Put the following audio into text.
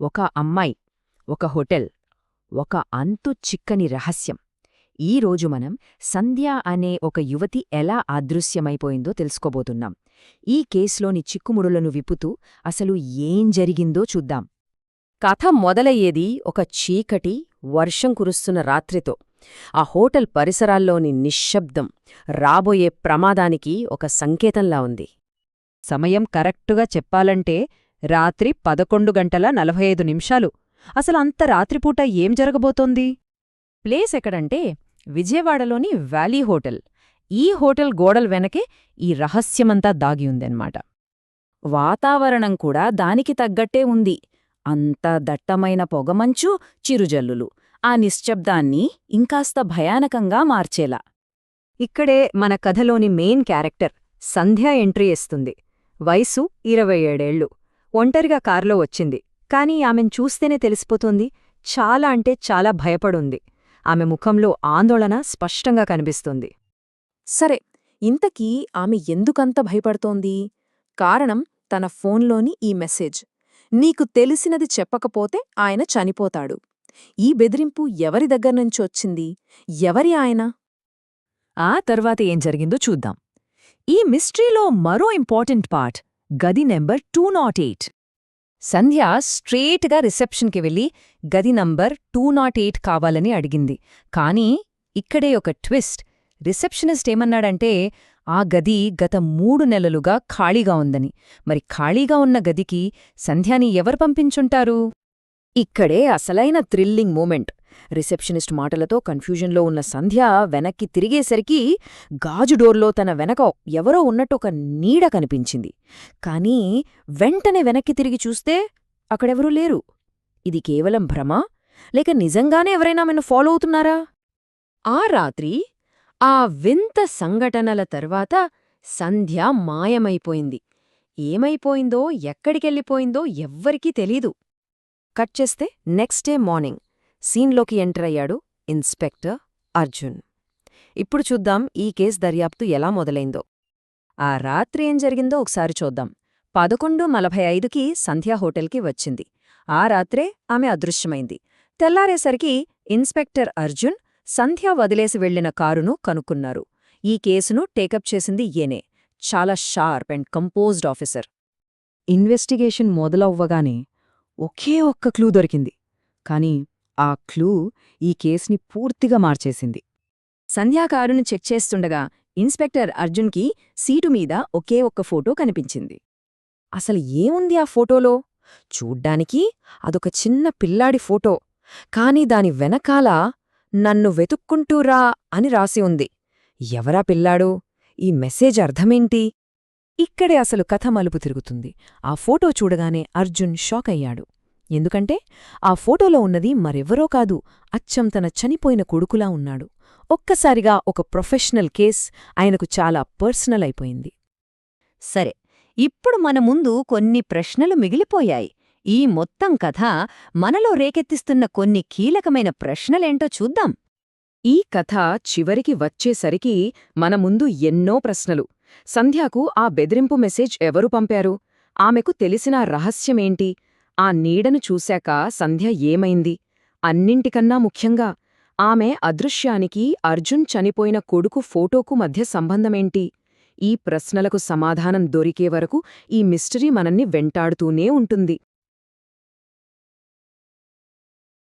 ఒక అమ్మాయి ఒక హోటల్ ఒక అంతు చిక్కని రహస్యం. ఈ రోజు మనం సంధ్య అనే ఒక యువతి ఎలా అదృశ్యమైపోయిందో తెలుసుకోబోతున్నాం. ఈ కేసులోని చిక్కుముడులను విప్పుతూ అసలు ఏం జరిగిందో చూద్దాం. కథ మొదలయ్యేది ఒక చీకటి వర్షం కురుస్తున్న రాత్రితో. ఆ హోటల్ పరిసరాల్లోని నిశ్శబ్దం రాబోయే ప్రమాదానికి ఒక సంకేతంలా ఉంది. సమయం కరెక్టుగా చెప్పాలంటే రాత్రి పదకొండు గంటల నలభై ఐదు నిమిషాలు. అసలు అంత రాత్రిపూట ఏం జరగబోతోంది? ప్లేస్ ఎక్కడంటే విజయవాడలోని వ్యాలీ హోటల్. ఈ హోటల్ గోడల వెనకే ఈ రహస్యమంతా దాగి ఉందన్నమాట. వాతావరణం కూడా దానికి తగ్గట్టే ఉంది. అంత దట్టమైన పొగమంచు చిరుజల్లులు. ఆ నిశ్శబ్దాన్ని ఇంకాస్త భయానకంగా మార్చేలా. ఇక్కడే మన కథలోని మెయిన్ క్యారెక్టర్ సంధ్య ఎంట్రీ ఇస్తుంది వయసు ఇరవై ఏడేళ్ళు ఒంటరిగా కారులో వచ్చింది. కాని ఆమెను చూస్తేనే తెలిసిపోతుంది చాలా అంటే చాలా భయపడుంది. ఆమె ముఖంలో ఆందోళన స్పష్టంగా కనిపిస్తుంది. సరే ఇంతకీ ఆమె ఎందుకంత భయపడుతోంది? కారణం తన ఫోన్లోని ఈ మెసేజ్. నీకు తెలిసినది చెప్పకపోతే ఆయన చనిపోతాడు. ఈ బెదిరింపు ఎవరి దగ్గర్నుంచొచ్చింది ఎవరి ఆయన? ఆ తర్వాత ఏం జరిగిందో చూద్దాం. ఈ మిస్టరీలో మరో ఇంపార్టెంట్ పార్ట్. గది number two nought eight. Sandhya స్ట్రేట్గా రిసెప్షన్కి వెళ్ళి గది నంబర్ టూ నాట్ ఎయిట్ కావాలని అడిగింది. కానీ ఇక్కడే ఒక ట్విస్ట్. రిసెప్షనిస్ట్ ఏమన్నాడంటే ఆ గది గత మూడు నెలలుగా ఖాళీగా ఉందని. మరి ఖాళీగా ఉన్న గదికి సంధ్యాని ఎవరు పంపించుంటారు? ఇక్కడే అసలైన థ్రిల్లింగ్ మూమెంట్. రిసెప్షనిస్ట్ మాటలతో కన్ఫ్యూజన్లో ఉన్న సంధ్య వెనక్కి తిరిగేసరికి గాజు డోర్లో తన వెనక ఎవరో ఉన్నట్టు ఒక నీడ కనిపించింది. కానీ వెంటనే వెనక్కి తిరిగి చూస్తే అక్కడెవరూ లేరు. ఇది కేవలం భ్రమ? లేక నిజంగానే ఎవరైనా ఆమెను ఫాలో అవుతున్నారా? ఆ రాత్రి ఆ వింత సంఘటనల తర్వాత సంధ్య మాయమైపోయింది. ఏమైపోయిందో ఎక్కడికెళ్ళిపోయిందో ఎవ్వరికీ తెలీదు. కట్ చేస్తే నెక్స్ట్ డే మార్నింగ్. సీన్లోకి ఎంటర్ అయ్యాడు ఇన్స్పెక్టర్ అర్జున్. ఇప్పుడు చూద్దాం ఈ కేసు దర్యాప్తు ఎలా మొదలైందో. ఆ రాత్రి ఏం జరిగిందో ఒకసారి చూద్దాం. పదకొండు నలభై ఐదుకి సంధ్యా హోటల్కి వచ్చింది. ఆ రాత్రే ఆమె అదృశ్యమైంది. తెల్లారేసరికి ఇన్స్పెక్టర్ అర్జున్ సంధ్య వదిలేసి వెళ్ళిన కారును కనుక్కున్నారు. ఈ కేసును టేకప్ చేసింది ఏనే చాలా sharp and composed officer. Investigation మొదలవ్వగానే ఒకే ఒక్క క్లూ దొరికింది. కాని ఆ క్లూ ఈ కేసుని పూర్తిగా మార్చేసింది. సంధ్యాకారును చెక్ చేస్తుండగా ఇన్స్పెక్టర్ అర్జున్కి సీటు మీద ఒకే ఒక్క ఫోటో కనిపించింది. అసలు ఏముంది ఆ ఫోటోలో? చూడ్డానికి అదొక చిన్న పిల్లాడి ఫోటో. కాని దాని వెనకాల నన్ను వెతుక్కుంటూరా అని రాసి ఉంది. ఎవరా పిల్లాడు? ఈ మెసేజ్ అర్థమేంటి? ఇక్కడే అసలు కథ మలుపు తిరుగుతుంది. ఆ ఫోటో చూడగానే అర్జున్ షాక్ అయ్యాడు ఎందుకంటే ఆ ఫోటోలో ఉన్నది మరెవరో కాదు అచ్చం తన చనిపోయిన కొడుకులా ఉన్నాడు. ఒక్కసారిగా ఒక ప్రొఫెషనల్ కేస్ ఆయనకు చాలా పర్సనల్ అయిపోయింది. సరే ఇప్పుడు మన ముందు కొన్ని ప్రశ్నలు మిగిలిపోయాయి. ఈ మొత్తం కథ మనలో రేకెత్తిస్తున్న కొన్ని కీలకమైన ప్రశ్నలేంటో చూద్దాం. ఈ కథ చివరికి వచ్చేసరికి మన ముందు ఎన్నో ప్రశ్నలు. సంధ్యాకు ఆ బెదిరింపు మెసేజ్ ఎవరు పంపారు? ఆమెకు తెలిసిన రహస్యమేంటి? ఆ నీడను చూశాక సంధ్య ఏమైంది? అన్నింటికన్నా ముఖ్యంగా ఆమె అదృశ్యానికి అర్జున్ చనిపోయిన కొడుకు ఫోటోకు మధ్య సంబంధమేంటి? ఈ ప్రశ్నలకు సమాధానం దొరికే వరకు ఈ మిస్టరీ మనల్ని వెంటాడుతూనే ఉంటుంది.